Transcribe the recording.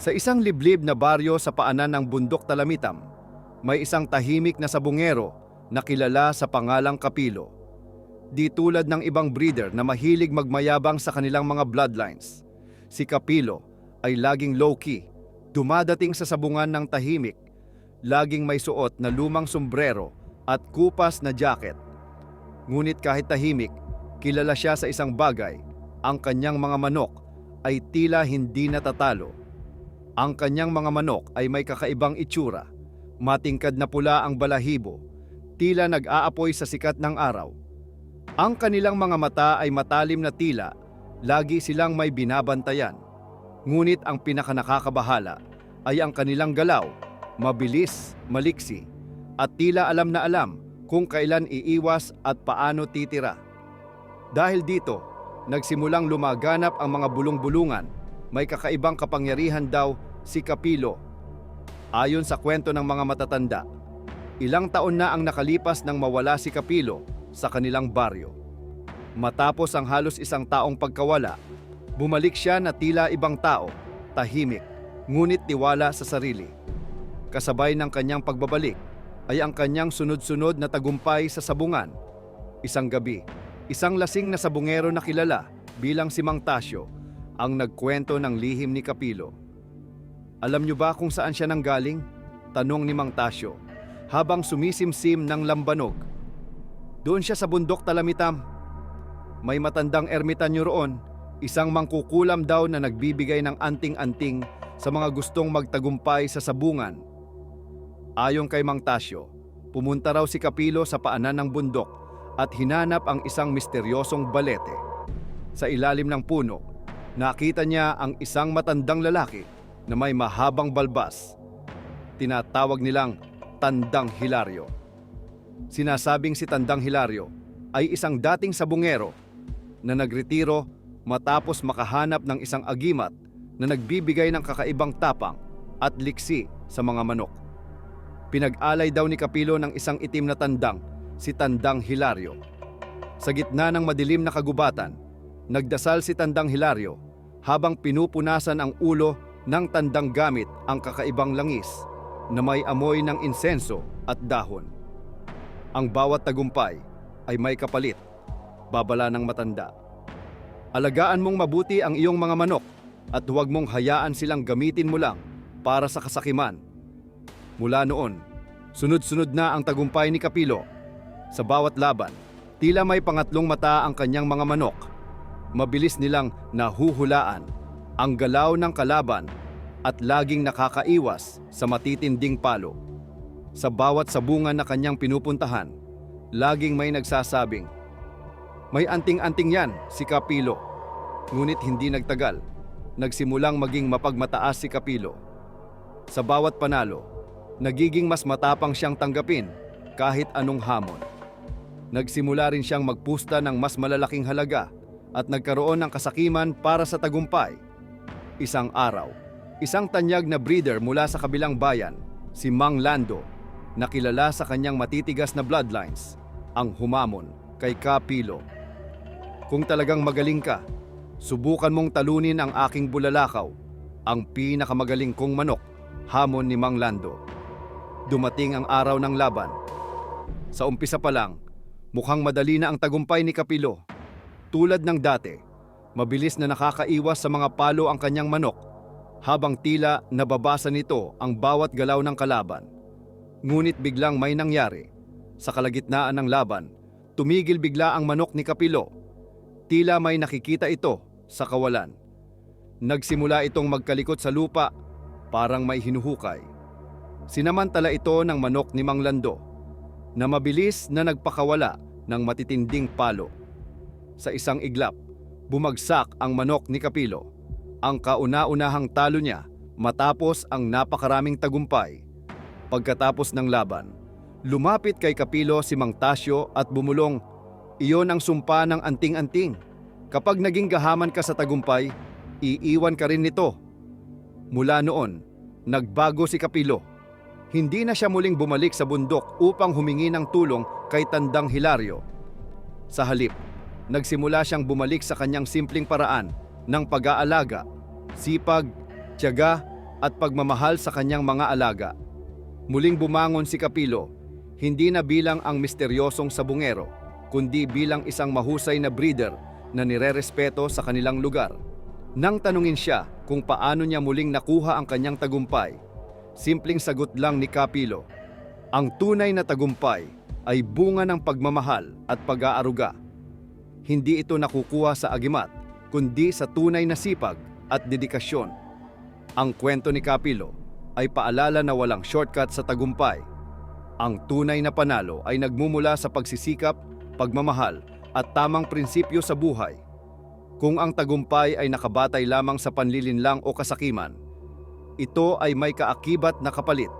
Sa isang liblib na baryo sa paanan ng bundok Talamitam, may isang tahimik na sabungero na kilala sa pangalang Kapilo. Di tulad ng ibang breeder na mahilig magmayabang sa kanilang mga bloodlines, si Kapilo ay laging low-key, dumadating sa sabungan ng tahimik, laging may suot na lumang sombrero at kupas na jacket. Ngunit kahit tahimik, kilala siya sa isang bagay, ang kanyang mga manok ay tila hindi natatalo. Ang kanyang mga manok ay may kakaibang itsura. Matingkad na pula ang balahibo, tila nag-aapoy sa sikat ng araw. Ang kanilang mga mata ay matalim na tila, lagi silang may binabantayan. Ngunit ang pinakanakakabahala ay ang kanilang galaw, mabilis, maliksi, at tila alam na alam kung kailan iiwas at paano titira. Dahil dito, nagsimulang lumaganap ang mga bulong-bulungan, may kakaibang kapangyarihan daw si Kapilo. Ayon sa kwento ng mga matatanda, ilang taon na ang nakalipas nang mawala si Kapilo sa kanilang baryo. Matapos ang halos isang taong pagkawala, bumalik siya na tila ibang tao, tahimik, ngunit tiwala sa sarili. Kasabay ng kanyang pagbabalik ay ang kanyang sunod-sunod na tagumpay sa sabungan. Isang gabi, isang lasing na sabungero na kilala bilang si Mang Tasyo ang nagkwento ng lihim ni Kapilo. Alam niyo ba kung saan siya nanggaling? Tanong ni Mang Tasyo habang sumisimsim ng lambanog. Doon siya sa bundok Talamitam. May matandang ermitanyo roon, isang mangkukulam daw na nagbibigay ng anting-anting sa mga gustong magtagumpay sa sabungan. Ayon kay Mang Tasyo, pumunta raw si Kapilo sa paanan ng bundok at hinanap ang isang misteryosong balete. Sa ilalim ng puno, nakita niya ang isang matandang lalaki na may mahabang balbas. Tinatawag nilang Tandang Hilario. Sinasabing si Tandang Hilario ay isang dating sabungero na nagretiro matapos makahanap ng isang agimat na nagbibigay ng kakaibang tapang at liksi sa mga manok. Pinag-alay daw ni Kapilo ng isang itim na tandang, si Tandang Hilario. Sa gitna ng madilim na kagubatan, nagdasal si Tandang Hilario habang pinupunasan ang ulo ng tandang gamit ang kakaibang langis na may amoy ng insenso at dahon. Ang bawat tagumpay ay may kapalit, babala ng matanda. Alagaan mong mabuti ang iyong mga manok at huwag mong hayaan silang gamitin mo lang para sa kasakiman. Mula noon, sunod-sunod na ang tagumpay ni Kapilo. Sa bawat laban, tila may pangatlong mata ang kanyang mga manok. Mabilis nilang nahuhulaan ang galaw ng kalaban at laging nakakaiwas sa matitinding palo. Sa bawat sabungan na kanyang pinupuntahan, laging may nagsasabing, May anting-anting yan, si Kapilo. Ngunit hindi nagtagal, nagsimulang maging mapagmataas si Kapilo. Sa bawat panalo, nagiging mas matapang siyang tanggapin kahit anong hamon. Nagsimula rin siyang magpusta ng mas malalaking halaga at nagkaroon ng kasakiman para sa tagumpay. Isang araw, isang tanyag na breeder mula sa kabilang bayan, si Mang Lando, na kilala sa kanyang matitigas na bloodlines, ang humamon kay Kapilo. Kung talagang magaling ka, subukan mong talunin ang aking bulalakaw, ang pinakamagaling kong manok, hamon ni Mang Lando. Dumating ang araw ng laban. Sa umpisa pa lang, mukhang madali na ang tagumpay ni Kapilo. Tulad ng dati, mabilis na nakakaiwas sa mga palo ang kanyang manok, habang tila nababasa nito ang bawat galaw ng kalaban. Ngunit biglang may nangyari. Sa kalagitnaan ng laban, tumigil bigla ang manok ni Kapilo. Tila may nakikita ito sa kawalan. Nagsimula itong magkalikot sa lupa, parang may hinuhukay. Sinamantala ito ng manok ni Mang Lando, na mabilis na nagpakawala ng matitinding palo. Sa isang iglap, bumagsak ang manok ni Kapilo. Ang kauna-unahang talo niya matapos ang napakaraming tagumpay. Pagkatapos ng laban, lumapit kay Kapilo si Mang Tasyo at bumulong, iyon ang sumpa ng anting-anting. Kapag naging gahaman ka sa tagumpay, iiwan ka rin nito. Mula noon, nagbago si Kapilo. Hindi na siya muling bumalik sa bundok upang humingi ng tulong kay Tandang Hilario. Sa halip, nagsimula siyang bumalik sa kanyang simpleng paraan ng pag-aalaga, sipag, tiyaga at pagmamahal sa kanyang mga alaga. Muling bumangon si Kapilo, hindi na bilang ang misteryosong sabungero, kundi bilang isang mahusay na breeder na nirerespeto sa kanilang lugar. Nang tanungin siya kung paano niya muling nakuha ang kanyang tagumpay, simpleng sagot lang ni Kapilo, ang tunay na tagumpay ay bunga ng pagmamahal at pag-aaruga. Hindi ito nakukuha sa agimat, kundi sa tunay na sipag at dedikasyon. Ang kwento ni Kapilo ay paalala na walang shortcut sa tagumpay. Ang tunay na panalo ay nagmumula sa pagsisikap, pagmamahal at tamang prinsipyo sa buhay. Kung ang tagumpay ay nakabatay lamang sa panlilinlang o kasakiman, ito ay may kaakibat na kapalit